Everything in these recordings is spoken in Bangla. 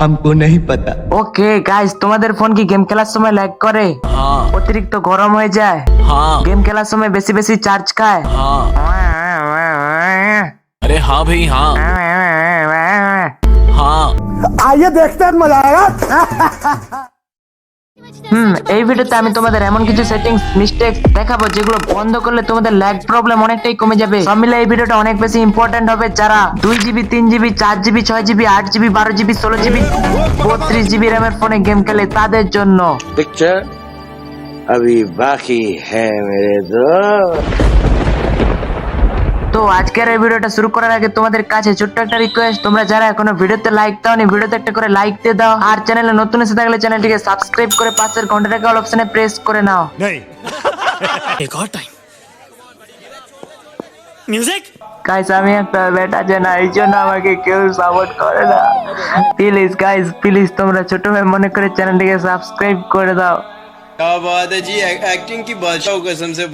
हमको नहीं पता ওকে গাইস তোমাদের ফোন কি গেম খেলার সময় ল্যাগ করে हाँ অতিরিক্ত গরম হয়ে যায় हाँ গেম খেলার সময় বেশি বেশি চার্জ খায় हाँ अरे हाँ भाई हाँ हाँ হুম, এই ভিডিওতে আমি তোমাদের এমন কিছু সেটিংস মিস্টেক দেখাবো যেগুলো বন্ধ করলে তোমাদের ল্যাগ প্রবলেম অনেকটাই কমে যাবে। সব মিলে এই ভিডিওটা অনেক বেশি ইম্পর্টেন্ট হবে যারা দুই জিবি তিন জিবি চার জিবি ছয় জিবি আট জিবি বারো জিবি ষোলো জিবি বত্রিশ জিবি র্যামের ফোনে গেম খেলে তাদের জন্য। পিকচার বাকি হ্যাঁ মেরে দোস্ত তো আজকের এই ভিডিওটা শুরু করার আগে তোমাদের কাছে ছোট্ট একটা রিকোয়েস্ট তোমরা যারা এখনো ভিডিওতে লাইক দাওনি ভিডিওতে একটা করে লাইক দিয়ে দাও আর চ্যানেলে নতুন এসে থাকলে চ্যানেলটিকে সাবস্ক্রাইব করে পাশের ঘন্টাটাকে অল অপশনে প্রেস করে নাও एक और टाइम म्यूजिक গাইস আমি একটা বেটা যে না এই জন্য আমাকে কেউ সাপোর্ট করে না প্লিজ গাইস প্লিজ তোমরা ছোট ভাই মনে করে চ্যানেলটিকে সাবস্ক্রাইব করে দাও क्या बात है जी एक्टिंग की बादशाह कसम से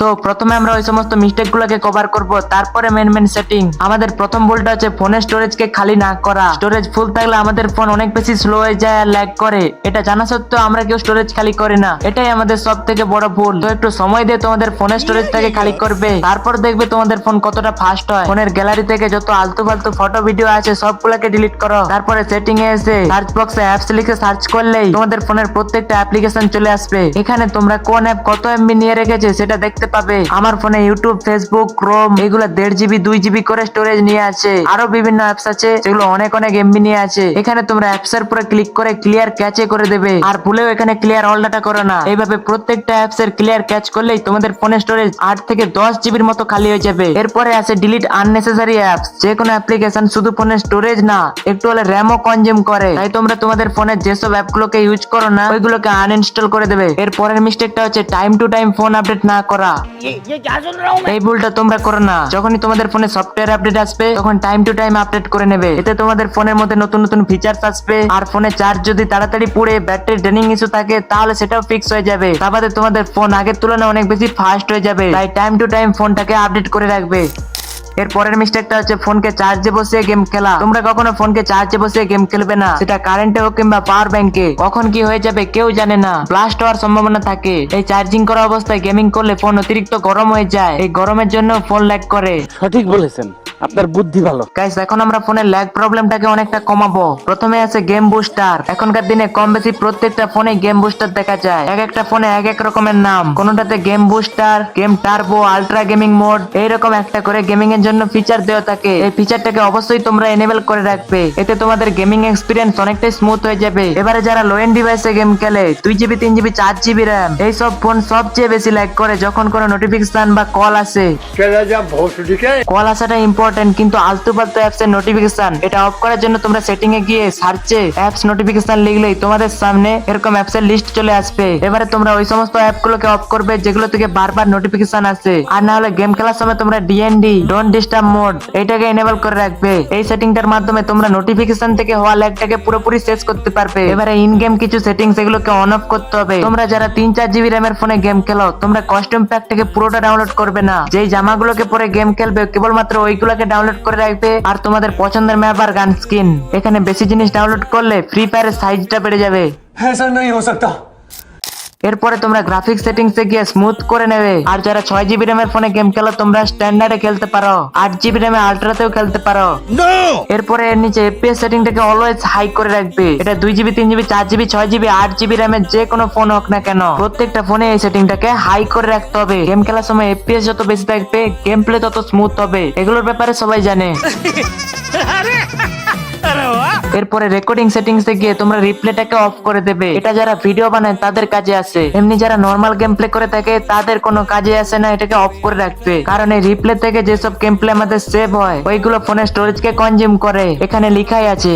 তো প্রথমে আমরা ওই সমস্ত মিস্টেক গুলোকে কভার করব, তারপরে মেন মেন সেটিং আমাদের প্রথম ভুলটা হচ্ছে ফোনের স্টোরেজ কে খালি না করা। স্টোরেজ ফুল থাকলে আমাদের ফোন অনেক বেশি স্লো হয়ে যায় আর ল্যাগ করে। এটা জানা সত্ত্বেও আমরা কেউ স্টোরেজ খালি করি না। এটাই আমাদের সব থেকে বড় ভুল। তো একটু সময় দিয়ে তোমাদের ফোনের স্টোরেজটাকে খালি করবে। তারপর দেখবে তোমাদের ফোন কতটা ফাস্ট হয়। ফোনের গ্যালারি থেকে যত আলতু ফালতু ফটো ভিডিও আছে, সবগুলোকে ডিলিট করো। তারপরে সেটিং এ এসে সার্চ বক্সে অ্যাপস লিখে সার্চ করলেই তোমাদের ফোনের প্রত্যেকটা অ্যাপ্লিকেশন চলে আসবে। এখানে তোমরা কোন অ্যাপ কত এমবি নিয়ে রেখেছে, সেটা দেখতে পাবে। আমার ফোনে ইউটিউব ফেসবুক ক্রোম এগুলো দেড় জিবি দুই জিবি করে স্টোরেজ নিয়ে আছে। আরও বিভিন্ন অ্যাপস আছে, যেগুলো অনেক অনেক এমবি নিয়ে আছে। এখানে তোমরা অ্যাপস এর উপরে ক্লিক করে ক্লিয়ার ক্যাচে করে দেবে। আর ভুলেও এখানে ক্লিয়ার অল ডাটা করো না। এইভাবে প্রত্যেকটা অ্যাপস এর ক্লিয়ার ক্যাচ করলেই তোমাদের ফোনের স্টোরেজ আট থেকে দশ জিবির মতো খালি হয়ে যাবে। এরপরে আছে ডিলিট আননেসেসারি অ্যাপস যে কোনো অ্যাপ্লিকেশন শুধু ফোনের স্টোরেজ না, একটু হলে র্যামও কনজিউম করে। তাই তোমরা তোমাদের ফোনের যেসব অ্যাপগুলোকে ইউজ করো না, ওইগুলোকে আনইনস্টল করে দেবে। এর পরের মিস্টেকটা হচ্ছে time to time phone update না করা। এই ভুলটা তোমরা করো না। যখনই তোমাদের ফোনে সফটওয়্যার আপডেট আসবে, তখন টাইম টু টাইম আপডেট করে নেবে। এতে তোমাদের ফোনের মধ্যে নতুন নতুন ফিচার্স আসবে, আর ফোনে চার্জ যদি তাড়াতাড়ি পুড়ে ব্যাটারি ড্রেনিং ইস্যু থাকে, তাহলে সেটাও ফিক্স হয়ে যাবে। তারপরে তোমাদের ফোন আগের তুলনায় অনেক বেশি ফাস্ট হয়ে যাবে। তাই টাইম টু টাইম ফোনটাকে আপডেট করে রাখবে। এর পরের মিস্টেকটা হচ্ছে ফোনকে চার্জে বসিয়ে গেম খেলা। তোমরা কখনো ফোনকে চার্জে বসিয়ে গেম খেলবে না। সেটা কারেন্টে হোক কিংবা পাওয়ার ব্যাংকে কখন কি হয়ে যাবে কেউ জানে না। ব্লাস্ট হওয়ার সম্ভাবনা থাকে। এই চার্জিং করা অবস্থায় গেমিং করলে ফোন অতিরিক্ত গরম হয়ে যায়। এই গরমের জন্য ফোন ল্যাগ করে। সঠিক বলেছেন। আপনার বুদ্ধি ভালো। গাইস এখন আমরা ফোনের ল্যাগ প্রবলেমটাকে অনেকটা কমাবো। প্রথমে আছে গেম বুস্টার এখনকার দিনে কম বেশি প্রত্যেকটা ফোনে গেম বুস্টার দেখা যায়। এক একটা ফোনে এক এক রকমের নাম। কোনটাতে game booster game turbo ultra gaming mode এইরকম একটা করে গেমিং এর জন্য ফিচার দেওয়া থাকে। এই ফিচারটাকে অবশ্যই তোমরা এনেবল করে রাখবে। এতে তোমাদের গেমিং এক্সপিরিয়েন্স অনেকটাই স্মুথ হয়ে যাবে। এবারে যারা লো এন্ড ডিভাইসে গেম খেলে দুই জিবি তিন জিবি চার জিবি র্যাম এইসব ফোন সবচেয়ে বেশি ল্যাগ করে যখন কোনো নোটিফিকেশন বা কল আসে। কল আসাটা ইম্পর্টেন্ট কিন্তু আলতু ফালতু অ্যাপস এর নোটিফিকেশন এটা অফ করার জন্য তোমরা সেটিং এ গিয়ে সার্চে অ্যাপস নোটিফিকেশন লিখলেই তোমাদের সামনে এরকম অ্যাপস এর লিস্ট চলে আসবে। এবারে তোমরা ওই সমস্ত অ্যাপ গুলোকে অফ করবে যেগুলো থেকে বারবার নোটিফিকেশন আসে। আর না হলে গেম খেলার সময় তোমরা ডিএনডি ডোন্ট ডিস্টার্ব মোড এটাকে এনেবল করে রাখবে। এই সেটিংটার মাধ্যমে তোমরা নোটিফিকেশন থেকে হওয়া ল্যাগটাকে পুরোপুরি শেষ করতে পারবে। এবারে ইন গেম কিছু সেটিংস এগুলোকে অন অফ করতে হবে। তোমরা যারা তিন চার জিবি র্যামের ফোনে গেম খেলো, তোমরা কস্টিউম থেকে পুরোটা ডাউনলোড করবে না। যেই জামাগুলোকে পরে গেম খেলবে, কেবলমাত্র ওইগুলোকে ডাউনলোড করে রাখবে আর তোমাদের পছন্দের ম্যাপ আর গান স্কিন এখানে বেশি জিনিস ডাউনলোড করলে ফ্রি ফায়ারের সাইজটা বেড়ে যাবে ऐसा नहीं हो सकता এরপরে তোমরা গ্রাফিক্স সেটিংস এ গিয়ে স্মুথ করে নেবে। আর যারা ছয় জিবি র্যামের ফোনে গেম খেলো তোমরা স্ট্যান্ডার্ডে খেলতে পারো। আট জিবি র্যামে আল্ট্রাতেও খেলতে পারো। এরপরে এর নিচে এফপিএস সেটিংটাকে অলওয়েজ হাই করে রাখবে। এটা দুই জিবি তিন জিবি চার জিবি ছয় জিবি আট জিবি র্যামের যে কোনো ফোন হোক না কেন প্রত্যেকটা ফোনে এই সেটিংটাকে হাই করে রাখতে হবে। গেম খেলার সময় এফপিএস যত বেশি থাকবে গেম প্লে তত স্মুথ হবে। এগুলোর ব্যাপারে সবাই জানে। এরপরে রেকর্ডিং সেটিংসে গিয়ে তোমরা রিপ্লেটাকে অফ করে দেবে। এটা যারা ভিডিও বানায়, তাদের কাজে আসে। এমনি যারা নর্মাল গেম প্লে করে থাকে, তাদের কোনো কাজে আসে না, এটাকে অফ করে রাখবে কারণ এই রিপ্লে থেকে যেসব গেম প্লে আমাদের সেভ হয়, ওইগুলো ফোনের স্টোরেজ কে কনজিউম করে। এখানে লিখাই আছে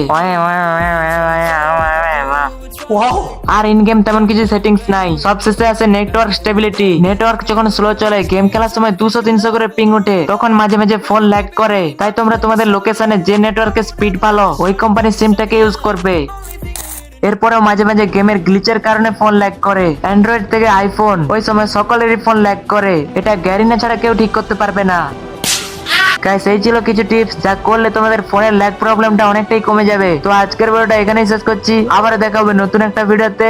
আর ইন গেম তেমন কিছু সেটিংস নাই। সবশেষে আছে নেটওয়ার্ক স্টেবিলিটি নেটওয়ার্ক যখন স্লো চলে গেম খেলার সময় দুশো, তিনশো করে পিং উঠে তখন মাঝে মাঝে ফোন ল্যাগ করে। তাই তোমরা তোমাদের লোকেশনে যে নেটওয়ার্কের স্পিড ভালো ওই কোম্পানির সিমটাকে ইউজ করবে। এরপরেও মাঝে মাঝে গেমের গ্লিচের কারণে ফোন ল্যাগ করে। অ্যান্ড্রয়েড থেকে আইফোন ওই সময় সকলেরই ফোন ল্যাগ করে। এটা গ্যারিনা ছাড়া কেউ ঠিক করতে পারবে না। গাইস এই ছিল কিছু টিপস যা করলে তোমাদের ফোনের ল্যাগ প্রবলেমটা অনেকটাই কমে যাবে। তো আজকের ভিডিওটা এখানেই শেষ করছি। আবার দেখা হবে নতুন একটা ভিডিওতে